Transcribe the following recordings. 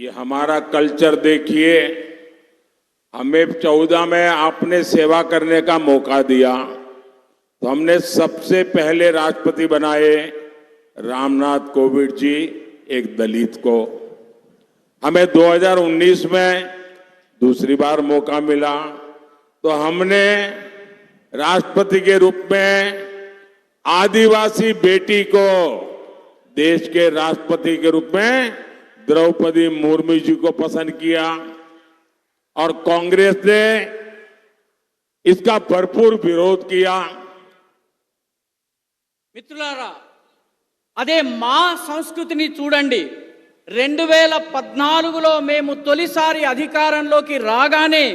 ये हमारा कल्चर देखिए, हमें चौदह में आपने सेवा करने का मौका दिया तो हमने सबसे पहले राष्ट्रपति बनाए रामनाथ कोविंद जी, एक दलित को। हमें 2019 में दूसरी बार मौका मिला तो हमने राष्ट्रपति के रूप में आदिवासी बेटी को देश के राष्ट्रपति के रूप में द्रौपदी मुर्मू जी को पसंद किया और कांग्रेस ने इसका भरपूर विरोध किया మిత్రులారా అదే మా సంస్కృతిని చూడండి రెండు వేల పద్నాలుగులో మేము తొలిసారి అధికారంలోకి రాగానే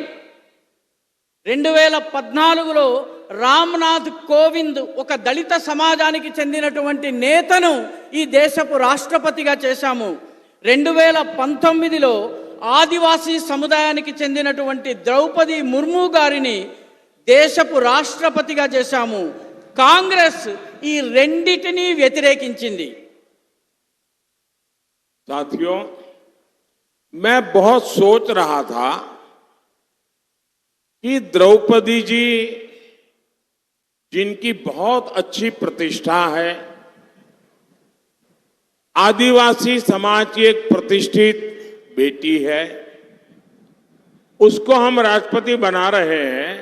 రెండు వేల పద్నాలుగులో రామ్నాథ్ కోవింద్ ఒక దళిత సమాజానికి చెందినటువంటి నేతను ఈ దేశపు రాష్ట్రపతిగా చేశాము రెండు వేల పంతొమ్మిదిలో ఆదివాసీ సముదాయానికి చెందినటువంటి ద్రౌపది ముర్ము గారిని దేశపు రాష్ట్రపతిగా చేశాము కాంగ్రెస్ ఈ రెండిటిని వ్యతిరేకించింది साथियों मैं बहुत सोच रहा था कि द्रौपदी जी जिनकी बहुत अच्छी प्रतिष्ठा है आदिवासी समाज की एक प्रतिष्ठित बेटी है। उसको हम राष्ट्रपति बना रहे हैं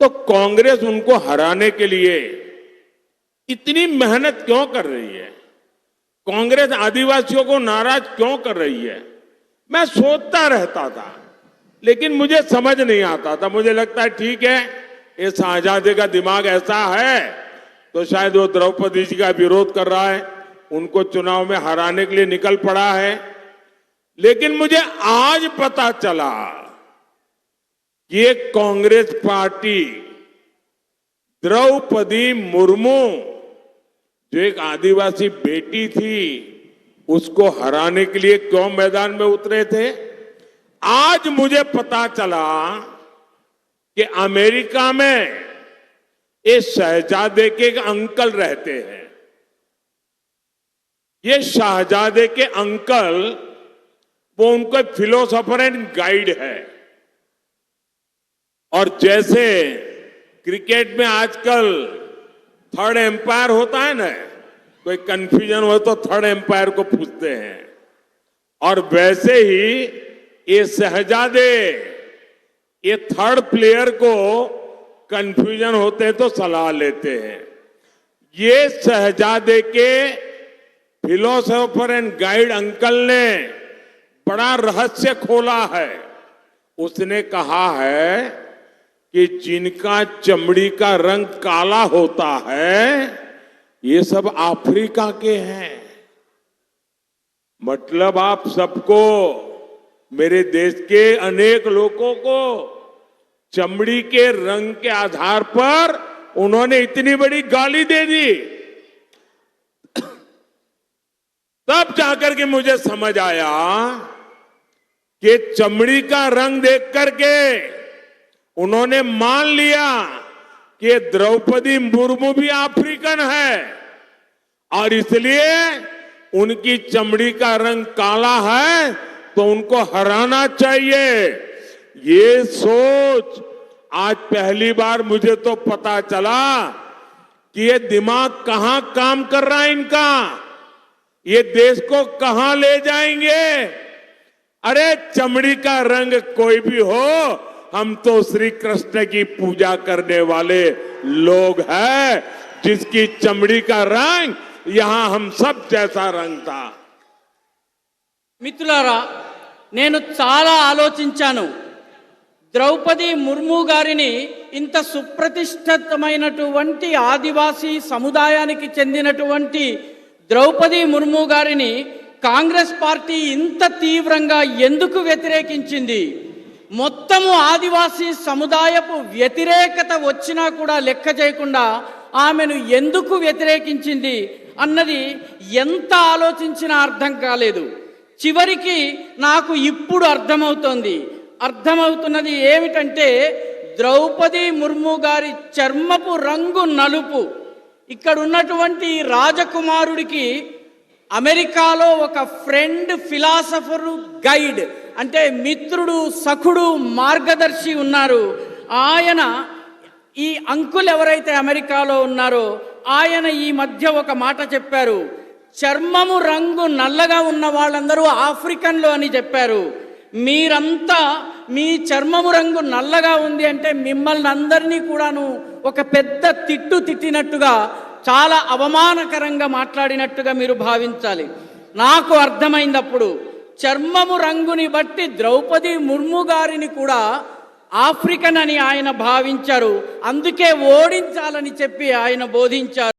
तो कांग्रेस उनको हराने के लिए इतनी मेहनत क्यों कर रही है? कांग्रेस आदिवासियों को नाराज़ क्यों कर रही है? मैं सोचता रहता था, लेकिन मुझे समझ नहीं आता था। मुझे लगता है, ठीक है ये शाहजादे का दिमाग ऐसा है तो शायद वो द्रौपदी जी का विरोध कर रहा है। उनको चुनाव में हराने के लिए निकल पड़ा है। लेकिन मुझे आज पता चला कि ये कांग्रेस पार्टी, द्रौपदी मुर्मू, जो एक आदिवासी बेटी थी, उसको हराने के लिए क्यों मैदान में उतरे थे? आज मुझे पता चला कि अमेरिका में ये शहजादे के अंकल रहते हैं। ये शहजादे के अंकल, वो उनको फिलोसोफर एंड गाइड है। और जैसे क्रिकेट में आजकल थर्ड एम्पायर होता है ना, कोई कंफ्यूजन हो तो थर्ड एम्पायर को पूछते हैं। और वैसे ही ये शहजादे, ये थर्ड प्लेयर को कंफ्यूजन होते हैं तो सलाह लेते हैं। ये शहजादे के फिलोसोफर एंड गाइड अंकल ने बड़ा रहस्य खोला है। उसने कहा है कि जिनका चमड़ी का रंग काला होता है, ये सब अफ्रीका के हैं। मतलब आप सबको, मेरे देश के अनेक लोगों को, चमड़ी के रंग के आधार पर उन्होंने इतनी बड़ी गाली दे दी। तब जाकर के मुझे समझ आया कि चमड़ी का रंग देख करके उन्होंने मान लिया कि द्रौपदी मुर्मू भी अफ्रीकन है। और इसलिए उनकी चमड़ी का रंग काला है तो उनको हराना चाहिए। ये सोच, आज पहली बार मुझे तो पता चला कि ये दिमाग कहाँ काम कर रहा है इनका। ये देश को कहां ले जाएंगे अरे चमड़ी का रंग कोई भी हो हम तो श्री कृष्ण की पूजा करने वाले लोग हैं जिसकी चमड़ी का रंग यहां हम सब जैसा रंग था మిత్రులారా నేను చాలా ఆలోచించాను ద్రౌపది ముర్ము గారిని ఇంత సుప్రతిష్ఠితమైనటువంటి ఆదివాసీ సముదాయానికి చెందినటువంటి ద్రౌపది ముర్ము గారిని కాంగ్రెస్ పార్టీ ఇంత తీవ్రంగా ఎందుకు వ్యతిరేకించింది? మొత్తము ఆదివాసీ సముదాయపు వ్యతిరేకత వచ్చినా కూడా లెక్క చేయకుండా ఆమెను ఎందుకు వ్యతిరేకించింది అన్నది ఎంత ఆలోచించినా అర్థం కాలేదు. చివరికి నాకు ఇప్పుడు అర్థమవుతోంది. అర్థమవుతున్నది ఏమిటంటే ద్రౌపది ముర్ము గారి చర్మపు రంగు నలుపు. ఇక్కడ ఉన్నటువంటి రాజకుమారుడికి అమెరికాలో ఒక ఫ్రెండ్ ఫిలాసఫరు గైడ్ అంటే మిత్రుడు సఖుడు మార్గదర్శి ఉన్నారు. ఆయన ఈ అంకుల్ ఎవరైతే అమెరికాలో ఉన్నారో ఆయన ఈ మధ్య ఒక మాట చెప్పారు. చర్మము రంగు నల్లగా ఉన్న వాళ్ళందరూ ఆఫ్రికన్లు అని చెప్పారు. మీరంతా మీ చర్మము రంగు నల్లగా ఉంది అంటే మిమ్మల్ని అందరినీ కూడాను ఒక పెద్ద తిట్టు తిట్టినట్టుగా చాలా అవమానకరంగా మాట్లాడినట్టుగా మీరు భావించాలి. నాకు అర్థమైందప్పుడు చర్మము రంగుని బట్టి ద్రౌపది ముర్ము గారిని కూడా ఆఫ్రికన్ అని ఆయన భావించారు. అందుకే ఓడించాలని చెప్పి ఆయన బోధించారు.